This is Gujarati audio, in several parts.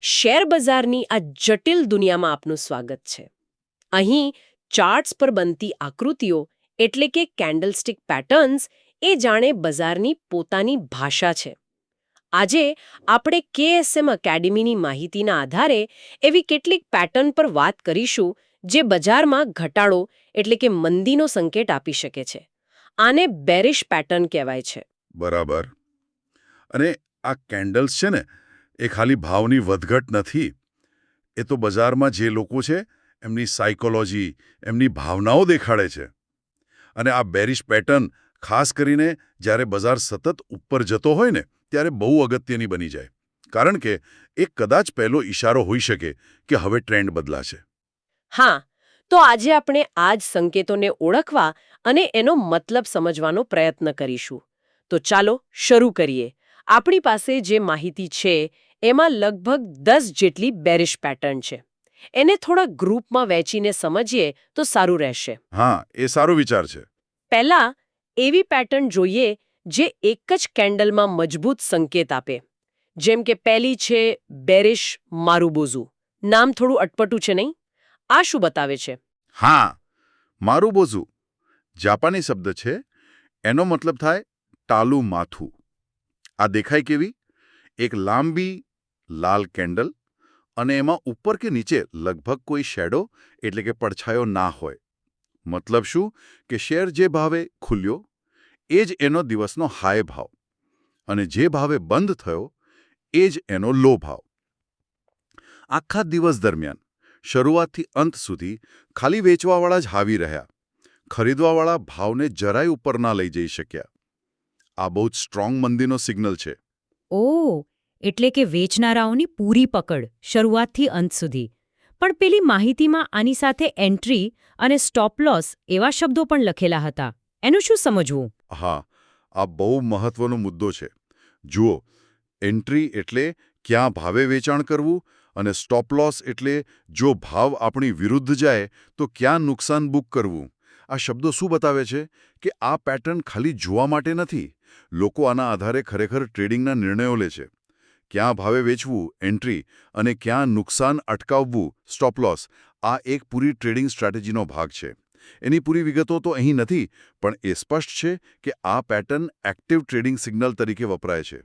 શેર બજારની આ જટિલ દુનિયામાં આપનું સ્વાગત છે. અહીં ચાર્ટ્સ પર બનતી આકૃતિઓ, એટલે કે કેન્ડલસ્ટિક પેટર્ન્સ, એ જાણે બજારની પોતાની ભાષા છે. આજે આપણે કેએસએમ એકેડેમીની માહિતીના આધારે એવી કેટલીક પેટર્ન પર વાત કરીશું, જે બજારમાં ઘટાડો, એટલે કે મંદીનો સંકેત આપી શકે છે. આને બેરિશ પેટર્ન કહેવાય છે. બરાબર. અને આ કેન્ડલ્સ છે ને એ ખાલી ભાવની વધઘટ નથી. એ તો બજારમાં જે લોકો છે, એમની સાયકોલોજી એમની ભાવનાઓ દેખાડે છે. અને આ બેરિશ પેટર્ન ખાસ કરીને જ્યારે બજાર સતત ઉપર જતો હોય ને, ત્યારે બહુ અગત્યની બની જાય. કારણ કે એ કદાચ પહેલો ઈશારો હોઈ શકે કે હવે ટ્રેન્ડ બદલાશે. હા, તો આજે આપણે આ જ સંકેતોને ઓળખવા અને એનો મતલબ સમજવાનો પ્રયત્ન કરીશું. તો ચાલો શરૂ કરીએ. આપણી પાસે જે માહિતી છે એમાં લગભગ દસ જેટલી બેરિશ પેટર્ન છે. એને થોડા ગ્રુપમાં વહેંચીને સમજીએ તો સારું રહેશે. હા એ સારો વિચાર છે. પહેલા એવી પેટર્ન જોઈએ જે એક જ કેન્ડલમાં મજબૂત સંકેત આપે. જેમ કે પહેલી છે બેરિશ મારુબોઝુ નામ થોડું અટપટું છે નહીં? આ શું બતાવે છે? હા મારું બોઝું. જાપાની શબ્દ છે એનો મતલબ થાય ટાલું માથું. આ દેખાય કેવી? એક લાંબી લાલ કેન્ડલ અને એમાં ઉપર કે નીચે લગભગ કોઈ શેડો એટલે કે પડછાયો ના હોય. મતલબ શું? કે શેર જે ભાવે ખુલ્યો, એ જ એનો દિવસનો હાય ભાવ. અને જે ભાવે બંધ થયો, એ જ એનો લો ભાવ. આખા દિવસ દરમિયાન, શરૂઆતથી અંત સુધી ખાલી વેચવાવાળા જ હાવી રહ્યા. ખરીદવાવાળા ભાવને જરાય ઉપર ના લઈ જઈ શક્યા. આ બહુ જ સ્ટ્રોંગ મંદીનો સિગ્નલ છે. ઓ એટલે કે વેચનારાઓની પૂરી પકડ શરૂઆતથી અંત સુધી. પણ પેલી માહિતીમાં આની સાથે એન્ટ્રી અને સ્ટોપ લોસ એવા શબ્દો પણ લખેલા હતા. એનું શું સમજવું? હા, આ બહુ મહત્વનો મુદ્દો છે. જુઓ, એન્ટ્રી એટલે ક્યાં ભાવે વેચાણ કરવું અને સ્ટોપ લોસ એટલે જો ભાવ આપણી વિરુદ્ધ જાય તો ક્યાં નુકસાન બુક કરવું. આ શબ્દો શું બતાવે છે? કે આ પેટર્ન ખાલી જોવા માટે નથી. લોકો આના આધારે ખરેખર ટ્રેડિંગના નિર્ણયો લે છે. ક્યાં ભાવે વેચવું એન્ટ્રી અને ક્યાં નુકસાન અટકાવવું સ્ટોપ લોસ આ એક પૂરી ટ્રેડિંગ સ્ટ્રેટેજીનો ભાગ છે. એની પૂરી વિગતો તો અહીં નથી, પણ એ સ્પષ્ટ છે કે આ પેટર્ન એક્ટિવ ટ્રેડિંગ સિગ્નલ તરીકે વપરાય છે.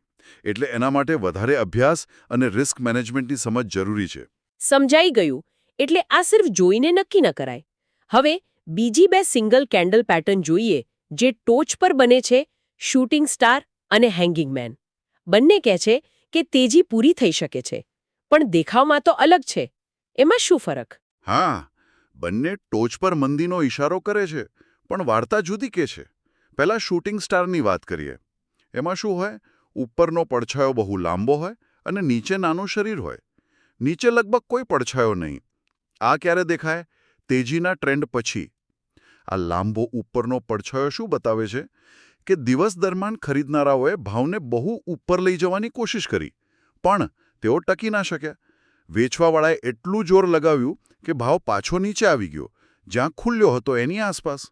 એટલે એના માટે વધારે અભ્યાસ અને રિસ્ક મેનેજમેન્ટની સમજ જરૂરી છે. સમજાઈ ગયું. એટલે આ સિર્ફ જોઈને નક્કી ન કરાય. હવે, બીજી બે સિંગલ કેન્ડલ પેટર્ન જોઈએ, જે ટોચ પર બને છે શૂટિંગ સ્ટાર અને હેંગિંગ મેન બંને કહે છે કે તેજી પૂરી થઈ શકે છે. પણ દેખાવમાં તો અલગ છે. એમાં શું ફરક? હા, બંને ટોચ પર મંદીનો ઇશારો કરે છે, પણ વાર્તા જુદી કે છે? પહેલા શૂટિંગ સ્ટારની વાત કરીએ. એમાં શું હોય? ઉપરનો પડછાયો બહુ લાંબો હોય અને નીચે નાનું શરીર હોય. નીચે લગભગ કોઈ પડછાયો નહીં. આ ક્યારે દેખાય? તેજીના ટ્રેન્ડ પછી. આ લાંબો ઉપરનો પડછાયો શું બતાવે છે? કે દિવસ દરમિયાન ખરીદનારાઓએ ભાવને બહુ ઉપર લઈ જવાની કોશિશ કરી. પણ તેઓ ટકી ના શક્યા. વેચવાવાળાએ એટલું જોર લગાવ્યું કે ભાવ પાછો નીચે આવી ગયો જ્યાં ખુલ્યો હતો એની આસપાસ.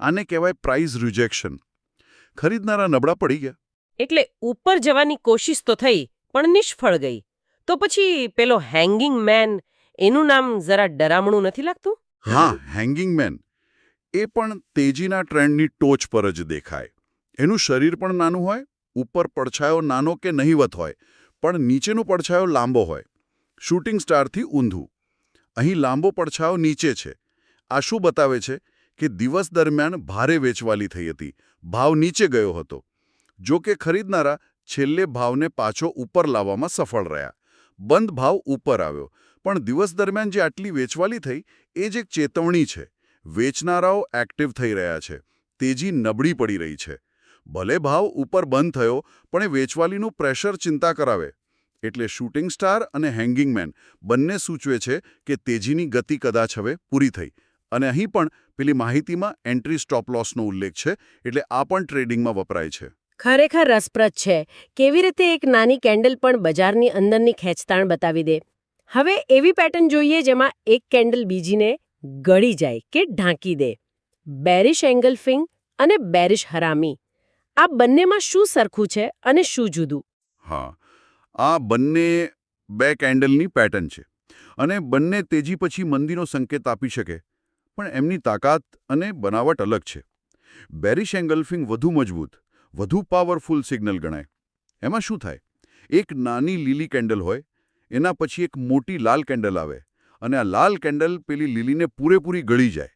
આને કહેવાય પ્રાઇઝ રિજેક્શન ખરીદનારા નબળા પડી ગયા. એટલે ઉપર જવાની કોશિશ તો થઈ પણ નિષ્ફળ ગઈ. તો પછી પેલો હેંગિંગ મેન એનું નામ જરા ડરામણું નથી લાગતું? હા હેંગિંગ મેન એ પણ તેજીના ટ્રેન્ડની ટોચ પર જ દેખાય. એનું શરીર પણ નાનું હોય, ઉપર પડછાયો નાનો કે નહીવત હોય, પણ નીચેનો પડછાયો લાંબો હોય. શૂટિંગ સ્ટારથી ઊંધું. અહીં લાંબો પડછાયો નીચે છે. આ શું બતાવે છે કે દિવસ દરમિયાન ભારે વેચવાલી થઈ હતી. ભાવ નીચે ગયો હતો. જો કે ખરીદનારા છેલ્લે ભાવને પાછો ઉપર લાવવામાં સફળ રહ્યા. બંધ ભાવ ઉપર આવ્યો. પણ દિવસ દરમિયાન જે આટલી વેચવાલી થઈ, એ જ એક ચેતવણી છે. વેચનારાઓ એક્ટિવ થઈ રહ્યા છે. તેજી નબળી પડી રહી છે. ભલે ભાવ ઉપર બંધ થયો, પણ એ વેચવાલીનું પ્રેશર ચિંતા કરાવે. એટલે શૂટિંગ સ્ટાર અને હેંગિંગ મેન બંને સૂચવે છે કે તેજીની ગતિ કદાચ હવે પૂરી થઈ. અને અહીં પણ પેલી માહિતીમાં એન્ટ્રી સ્ટોપ લોસનો ઉલ્લેખ છે, એટલે આ પણ ટ્રેડિંગમાં વપરાય છે. ખરેખર રસપ્રદ છે. કેવી રીતે એક નાની કેન્ડલ પણ બજારની અંદરની ખેંચતાણ બતાવી દે? હવે એવી પેટર્ન જોઈએ જેમાં એક કેન્ડલ બીજીને ગળી જાય કે ઢાંકી દે. બેરિશ એંગલફિંગ અને બેરિશ હરામી. આ બંનેમાં શું સરખું છે અને શું જુદું? હા, આ બંને બે કેન્ડલની પેટર્ન છે અને બંને તેજી પછી મંદીનો સંકેત આપી શકે, પણ એમની તાકાત અને બનાવટ અલગ છે. બેરિશ એંગલ્ફિંગ વધુ મજબૂત, વધુ પાવરફુલ સિગ્નલ ગણાય. એમાં શું થાય? એક નાની લીલી કેન્ડલ હોય, એના પછી એક મોટી લાલ કેન્ડલ આવે અને આ લાલ કેન્ડલ પેલી લીલીને પૂરેપૂરી ગળી જાય.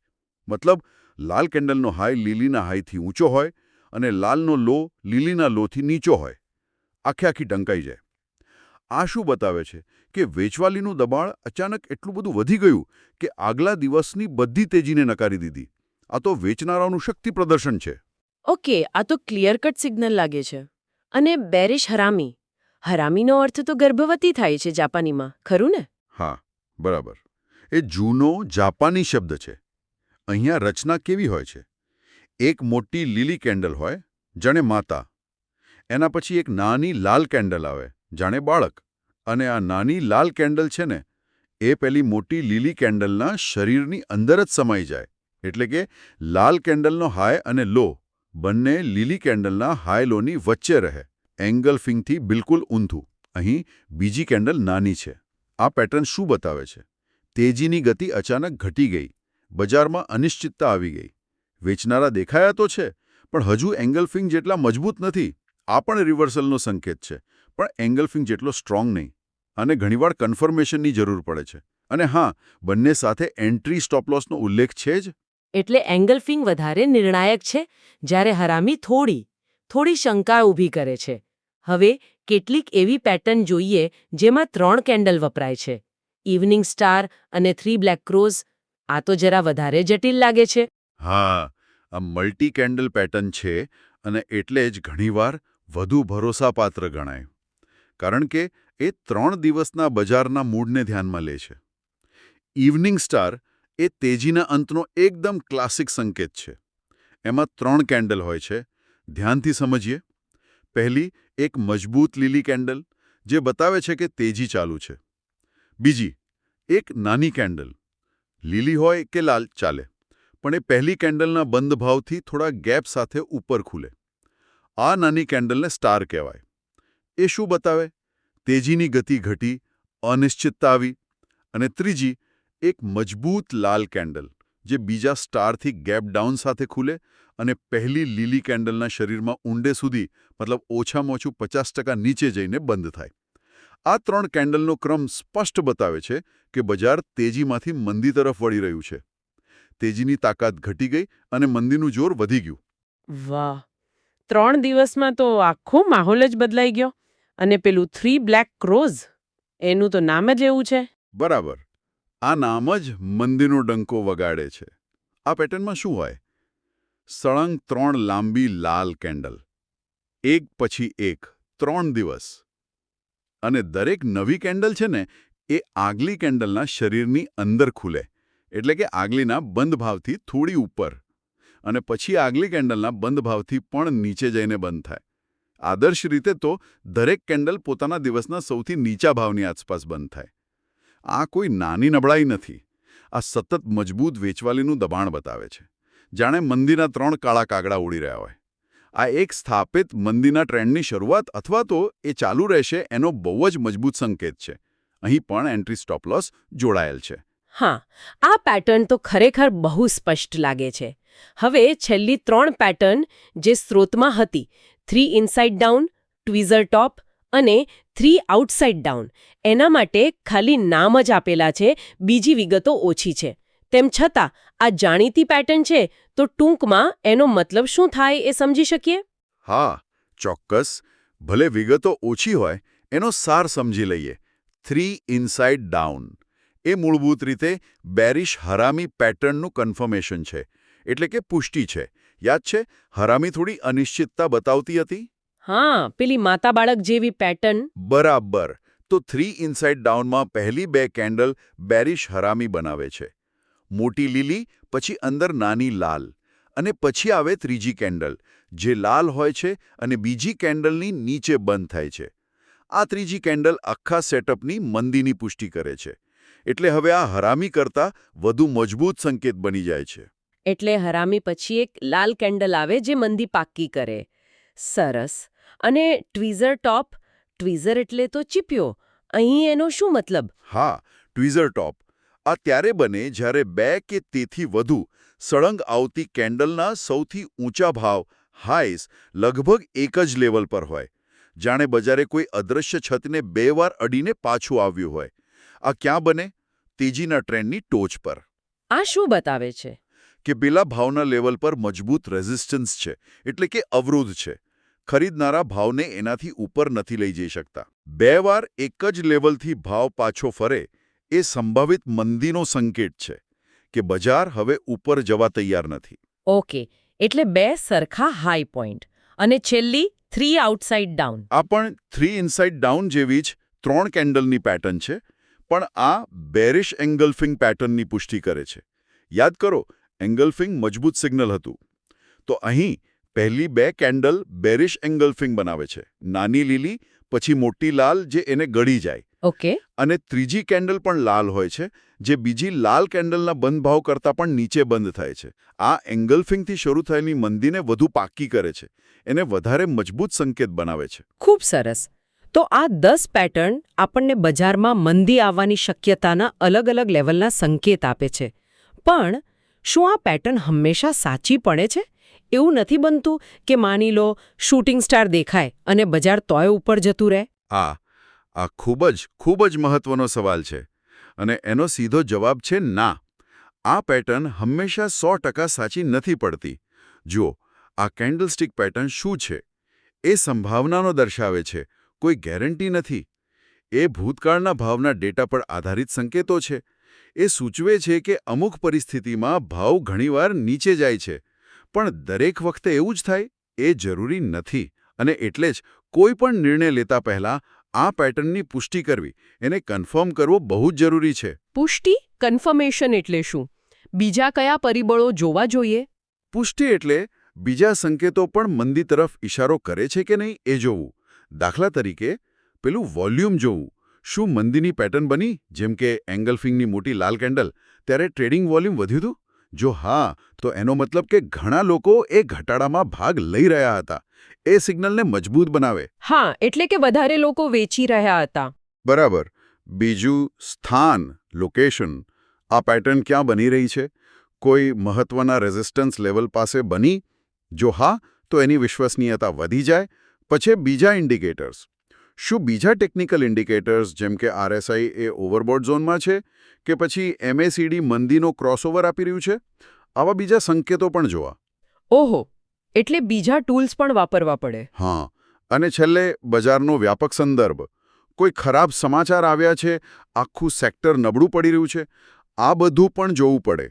મતલબ લાલ કેન્ડલનો હાઈ લીલીના હાઈથી ઊંચો હોય અને લાલનો લો લીલીના લોથી નીચો હોય. આખે આખી ઢંકાઈ જાય. આ શું બતાવે છે કે વેચવાલીનું દબાણ અચાનક એટલું બધું વધી ગયું કે આગલા દિવસની બધી તેજીને નકારી દીધી. આ તો વેચનારાઓનું શક્તિ પ્રદર્શન છે. ઓકે આ તો ક્લિયર કટ સિગ્નલ લાગે છે. અને બેરિશ હરામી. હરામીનો અર્થ તો ગર્ભવતી થાય છે જાપાનીમાં ખરું ને? હા. બરાબર. એ જૂનો જાપાની શબ્દ છે. અહીંયા રચના કેવી હોય છે? એક મોટી લીલી કેન્ડલ હોય, જાણે માતા. એના પછી એક નાની લાલ કેન્ડલ આવે, જાણે બાળક. અને આ નાની લાલ કેન્ડલ છે ને, એ પેલી મોટી લીલી કેન્ડલના શરીરની અંદર જ સમાઈ જાય. એટલે કે લાલ કેન્ડલનો હાય અને લો બંને લીલી કેન્ડલના હાય લોની વચ્ચે રહે. એંગલ ફિંગથી બિલકુલ ઊંધું. અહીં બીજી કેન્ડલ નાની છે. આ પેટર્ન શું બતાવે છે? તેજીની ગતિ અચાનક ઘટી ગઈ. બજારમાં અનિશ્ચિતતા આવી ગઈ. વેચનારા દેખાયા તો છે, પણ હજુ એંગલફિંગ જેટલા મજબૂત નથી. આ પણ રિવર્સલનો સંકેત છે, પણ એંગલફિંગ જેટલો સ્ટ્રોંગ નહીં. અને ઘણીવાર કન્ફર્મેશનની જરૂર પડે છે. અને હા, બંને સાથે એન્ટ્રી સ્ટોપલોસનો ઉલ્લેખ છે જ. એટલે એંગલફિંગ વધારે નિર્ણાયક છે, જ્યારે હરામી થોડી થોડી શંકા ઊભી કરે છે. હવે કેટલીક એવી પેટર્ન જોઈએ જેમાં ત્રણ કેન્ડલ વપરાય છે. ઇવનિંગ સ્ટાર અને થ્રી બ્લેક ક્રોઝ, આ તો જરા વધારે જટિલ લાગે છે. હા, આ મલ્ટી કેન્ડલ પેટર્ન છે અને એટલે જ ઘણીવાર વધુ ભરોસાપાત્ર ગણાય. કારણ કે એ ત્રણ દિવસના બજારના મૂડને ધ્યાનમાં લે છે. ઇવનિંગ સ્ટાર એ તેજીના અંતનો એકદમ ક્લાસિક સંકેત છે. એમાં ત્રણ કેન્ડલ હોય છે. ધ્યાનથી સમજીએ. પહેલી એક મજબૂત લીલી કેન્ડલ જે બતાવે છે કે તેજી ચાલુ છે. બીજી, એક નાની કેન્ડલ. લીલી હોય કે લાલ ચાલે, પણ એ પહેલી કેન્ડલના બંધ ભાવથી થોડા ગેપ સાથે ઉપર ખુલે. આ નાની કેન્ડલને સ્ટાર કહેવાય. એ શું બતાવે? તેજીની ગતિ ઘટી, અનિશ્ચિતતા આવી અને ત્રીજી, એક મજબૂત લાલ કેન્ડલ જે બીજા સ્ટારથી ગેપ ડાઉન સાથે ખુલે અને પહેલી લીલી કેન્ડલના શરીરમાં ઊંડે સુધી મતલબ ઓછામાં ઓછું પચાસ ટકા નીચે જઈને બંધ થાય. આ ત્રણ કેન્ડલનો ક્રમ સ્પષ્ટ બતાવે છે કે બજાર તેજીમાંથી મંદી તરફ વળી રહ્યું છે. તેજીની તાકાત ઘટી ગઈ અને મંદીનું જોર વધી ગયું. વાહ! ત્રણ દિવસમાં તો આખો માહોલ જ બદલાઈ ગયો. અને પેલું થ્રી બ્લેક ક્રોઝ એનું તો નામ જ એવું છે. બરાબર. આ નામ જ મંદીનો ડંકો વગાડે છે. આ પેટર્નમાં શું હોય? સળંગ ત્રણ લાંબી લાલ કેન્ડલ. એક પછી એક, ત્રણ દિવસ. અને દરેક નવી કેન્ડલ છે ને, એ આગલી કેન્ડલના શરીરની અંદર ખુલે. એટલે કે આગલીના બંધ ભાવથી થોડી ઉપર. અને પછી આગલી કેન્ડલના બંધ ભાવથી પણ નીચે જઈને બંધ થાય. આદર્શ રીતે તો દરેક કેન્ડલ પોતાના દિવસના સૌથી નીચા ભાવની આસપાસ બંધ થાય. આ કોઈ નાની નબળાઈ નથી. આ સતત મજબૂત વેચવાલીનું દબાણ બતાવે છે. જાણે મંદીના ત્રણ કાળા કાગડા ઉડી રહ્યા હોય. આ એક સ્થાપિત મંદીના ટ્રેન્ડની શરૂઆત અથવા તો એ ચાલુ રહેશે એનો બહુ જ મજબૂત સંકેત છે. અહીં પણ એન્ટ્રી સ્ટોપ લોસ જોડાયેલ છે. હા, આ પેટર્ન તો ખરેખર બહુ સ્પષ્ટ લાગે છે. હવે છેલ્લી ત્રણ પેટર્ન જે સ્ત્રોતમાં હતી, three inside down, tweezer top અને થ્રી આઉટસાઇડ ડાઉન, એના માટે ખાલી નામ જ આપેલા છે, બીજી વિગતો ઓછી છે. તેમ છતાં આ જાણીતી પેટર્ન છે તો ટૂંકમાં એનો મતલબ શું થાય એ સમજી શકીએ? હા ચોક્કસ. ભલે વિગતો ઓછી હોય એનો સાર સમજી લઈએ. થ્રી ઇનસાઇડ ડાઉન એ મૂળભૂત રીતે બેરિશ હરામી પેટર્નનું કન્ફર્મેશન છે. એટલે કે પુષ્ટિ છે. યાદ છે હરામી થોડી અનિશ્ચિતતા બતાવતી હતી? હા પેલી માતા બાળક જેવી પેટર્ન બરાબર. તો થ્રી ઇનસાઇડ ડાઉનમાં પહેલી બે કેન્ડલ બેરિશ હરામી બનાવે છે. મોટી લીલી પછી અંદર નાની લાલ. અને પછી આવે ત્રીજી કેન્ડલ જે લાલ હોય છે અને બીજી કેન્ડલની નીચે બંધ થાય છે. આ ત્રીજી કેન્ડલ આખા સેટઅપની મંદીની પુષ્ટિ કરે છે. એટલે હવે આ હરામી કરતાં વધુ મજબૂત સંકેત બની જાય છે. એટલે હરામી પછી એક લાલ કેન્ડલ આવે જે મંદી પાક્કી કરે. સરસ. અને ટ્વીઝર ટોપ? ટ્વીઝર એટલે તો ચીપ્યો. અહીં એનો શું મતલબ? હા ટ્વીઝર ટોપ. આ ત્યારે બને જ્યારે બે કે તેથી વધુ સળંગ આવતી કેન્ડલના સૌથી ઊંચા ભાવ હાઈસ લગભગ એક જ લેવલ પર હોય. જાણે બજારે કોઈ અદૃશ્ય છતને બે વાર અડીને પાછું આવ્યું હોય. આ ક્યાં બને? તેજીના ટ્રેન્ડની ટોચ પર. આ શું બતાવે છે? કે પેલા ભાવના લેવલ પર મજબૂત રેઝિસ્ટન્સ છે એટલે કે અવરોધ છે. ખરીદનારા ભાવને એનાથી ઉપર નથી લઈ જઈ શકતા. બે વાર એક જ લેવલથી ભાવ પાછો ફરે એ સંભવિત મંદીનો સંકેત છે કે બજાર હવે ઉપર જવા તૈયાર નથી. ઓકે એટલે બે સરખા હાઈ પોઈન્ટ અને છેલ્લી થ્રી આઉટસાઇડ ડાઉન આ પણ થ્રી ઇનસાઇડ ડાઉન જેવી જ ત્રણ કેન્ડલની પેટર્ન છે પણ આ બેરિશ એંગલ્ફિંગ પેટર્નની પુષ્ટિ કરે છે. યાદ કરો એંગલ્ફિંગ મજબૂત સિગ્નલ હતું. તો અહીં પહેલી બે કેન્ડલ બેરિશ એંગલ્ફિંગ બનાવે છે નાની લીલી પછી મોટી લાલ જે એને ગળી જાય. ઓકે. અને ત્રીજી કેન્ડલ પણ લાલ હોય છે જે બીજી લાલ કેન્ડલના બંધ ભાવ કરતાં પણ નીચે બંધ થાય છે. આ એંગલ્ફિંગથી શરૂ થયેલી મંદીને વધુ પાકી કરે છે. એને વધારે મજબૂત સંકેત બનાવે છે. ખૂબ સરસ. તો આ દસ પેટર્ન આપણને બજારમાં મંદી આવવાની શક્યતાના અલગ અલગ લેવલના સંકેત આપે છે. પણ શું આ પેટર્ન હંમેશા સાચી પડે છે? એવું નથી બનતું કે માની લો શૂટિંગ સ્ટાર દેખાય અને બજાર તોય ઉપર જતું રહે? આ આ ખૂબ જ ખૂબ જ મહત્વનો સવાલ છે. અને એનો સીધો જવાબ છે ના. આ પેટર્ન હંમેશા સો સાચી નથી પડતી. જુઓ, આ કેન્ડલસ્ટિક પેટર્ન શું છે? એ સંભાવનાનો દર્શાવે છે. કોઈ ગેરંટી નથી. એ ભૂતકાળના ભાવના ડેટા પર આધારિત સંકેતો છે. એ સૂચવે છે કે અમુક પરિસ્થિતિમાં ભાવ ઘણીવાર નીચે જાય છે. પણ દરેક વખતે એવું જ થાય? એ જરૂરી નથી. અને એટલે જ કોઈ પણ નિર્ણય લેતા પહેલા આ પેટર્નની પુષ્ટિ કરવી. એને કન્ફર્મ કરવો બહુ જ જરૂરી છે. પુષ્ટિ? કન્ફર્મેશન એટલે શું? બીજા કયા પરિબળો જોવા જોઈએ? પુષ્ટિ એટલે બીજા સંકેતો પણ મંદી તરફ ઇશારો કરે છે કે નહીં એ જોવું. દાખલા તરીકે પેલું વોલ્યુમ જોવું. શું મંદીની પેટર્ન બની? જેમ કે એંગલફિંગની મોટી લાલ કેન્ડલ. ત્યારે ટ્રેડિંગ વોલ્યુમ વધ્યું હતું? જો હા તો એનો મતલબ કે ઘણા લોકો એ ઘટાડામાં ભાગ લઈ રહ્યા હતા. એ સિગ્નલને મજબૂત બનાવે. હા એટલે કે વધારે લોકો વેચી રહ્યા હતા. બરાબર. બીજું સ્થાન લોકેશન આ પેટર્ન ક્યાં બની રહી છે? કોઈ મહત્વના રેઝિસ્ટન્સ લેવલ પાસે બની? જો હા તો એની વિશ્વસનીયતા વધી જાય. પછી બીજા ઇન્ડિકેટર્સ શું બીજા ટેકનિકલ ઇન્ડિકેટર્સ જેમ કે આરએસઆઈ એ ઓવરબોર્ડ ઝોનમાં છે કે પછી એમએસીડી મંદીનો ક્રોસઓવર આપી રહ્યું છે? આવા બીજા સંકેતો પણ જોવા. ઓહો એટલે બીજા ટૂલ્સ પણ વાપરવા પડે. હા અને છેલ્લે બજારનો વ્યાપક સંદર્ભ. કોઈ ખરાબ સમાચાર આવ્યા છે? આખું સેક્ટર નબળું પડી રહ્યું છે? આ બધું પણ જોવું પડે.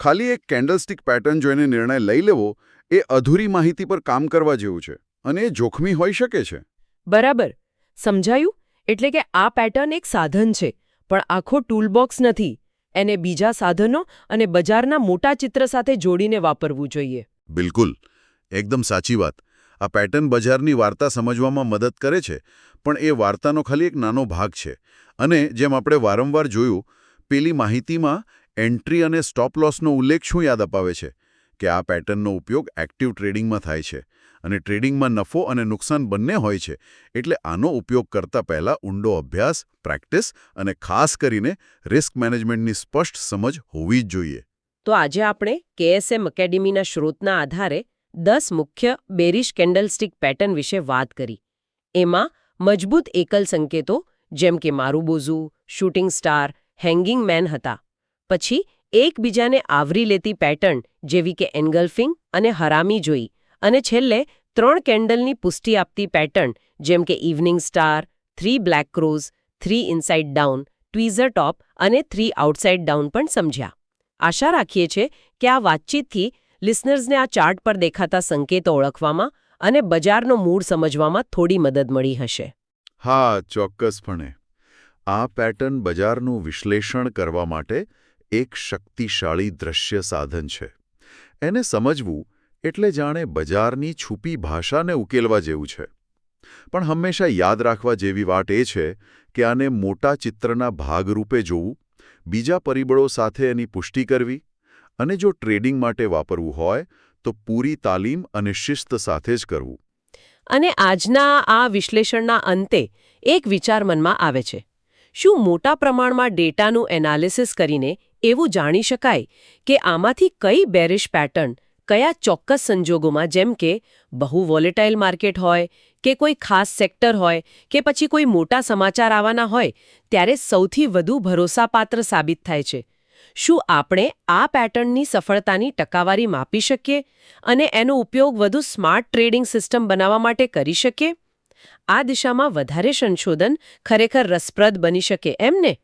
ખાલી એક કેન્ડલસ્ટિક પેટર્ન જોઈને નિર્ણય લઈ લેવો એ અધૂરી માહિતી પર કામ કરવા જેવું છે. અને એ જોખમી હોઈ શકે છે. બરાબર. સમજાયું? એટલે કે આ પેટર્ન એક સાધન છે પણ આખો ટૂલબોક્સ નથી. એને બીજા સાધનો અને બજારના મોટા ચિત્ર સાથે જોડીને વાપરવું જોઈએ. બિલકુલ. એકદમ સાચી વાત. આ પેટર્ન બજારની વાર્તા સમજવામાં મદદ કરે છે, પણ એ વાર્તાનો ખાલી એક નાનો ભાગ છે. અને જેમ આપણે વારંવાર જોયું, પેલી માહિતીમાં એન્ટ્રી અને સ્ટોપ લોસનો ઉલ્લેખ શું યાદ અપાવે છે? કે આ પેટર્નનો ઉપયોગ એક્ટિવ ટ્રેડિંગમાં થાય છે અને ટ્રેડિંગમાં નફો અને નુકસાન બંને હોય છે, એટલે આનો ઉપયોગ કરતા પહેલા ઊંડો અભ્યાસ, પ્રેક્ટિસ અને ખાસ કરીને રિસ્ક મેનેજમેન્ટની સ્પષ્ટ સમજ હોવી જ જોઈએ. તો આજે આપણે કેએસએમ એકેડેમીના સ્ત્રોતના આધારે દસ મુખ્ય બેરિશ કેન્ડલસ્ટિક પેટર્ન વિશે વાત કરી. એમાં મજબૂત એકલ સંકેતો, જેમ કે marubozu shooting star, hanging man હતા. પછી એકબીજાને આવરી લેતી પેટર્ન, જેવી કે એન્ગલ્ફિંગ અને હરામી જોઈ, અને છેલ્લે ત્રણ કેન્ડલની પુષ્ટિ આપતી પેટર્ન, જેમ કે evening star, three black crows, three inside down, tweezer top અને થ્રી આઉટસાઇડ ડાઉન પણ સમજ્યા. આશા રાખીએ છીએ કે આ વાતચીતથી લિસનર્સને આ ચાર્ટ પર દેખાતા સંકેતો ઓળખવામાં અને બજારનો મૂળ સમજવામાં થોડી મદદ મળી હશે. હા, ચોક્કસપણે. આ પેટર્ન બજારનું વિશ્લેષણ કરવા માટે એક શક્તિશાળી દ્રશ્ય સાધન છે. એને સમજવું એટલે જાણે બજારની છુપી ભાષાને ઉકેલવા જેવું છે. પણ હંમેશા યાદ રાખવા જેવી વાત એ છે કે આને મોટા ચિત્રના ભાગરૂપે જોવું, બીજા પરિબળો સાથે એની પુષ્ટિ કરવી અને જો ટ્રેડિંગ માટે વાપરવું હોય, તો પૂરી તાલીમ અને શિસ્ત સાથે જ કરવું. અને આજના આ વિશ્લેષણના અંતે એક વિચાર મનમાં આવે છે. શું મોટા પ્રમાણમાં ડેટાનું એનાલિસિસ કરીને એવું જાણી શકાય કે આમાંથી કઈ બેરિશ પેટર્ન, કયા ચોક્કસ સંજોગોમાં જેમ કે બહુ વોલેટાઇલ માર્કેટ હોય કે કોઈ ખાસ સેક્ટર હોય કે પછી કોઈ મોટા સમાચાર આવવાના હોય, ત્યારે સૌથી વધુ ભરોસાપાત્ર સાબિત થાય છે. શું આપણે આ પેટર્નની સફળતાની ટકાવારી માપી શકીએ અને એનો ઉપયોગ વધુ સ્માર્ટ ટ્રેડિંગ સિસ્ટમ બનાવવા માટે કરી શકીએ? આ દિશામાં વધારે સંશોધન ખરેખર રસપ્રદ બની શકે એમ ને?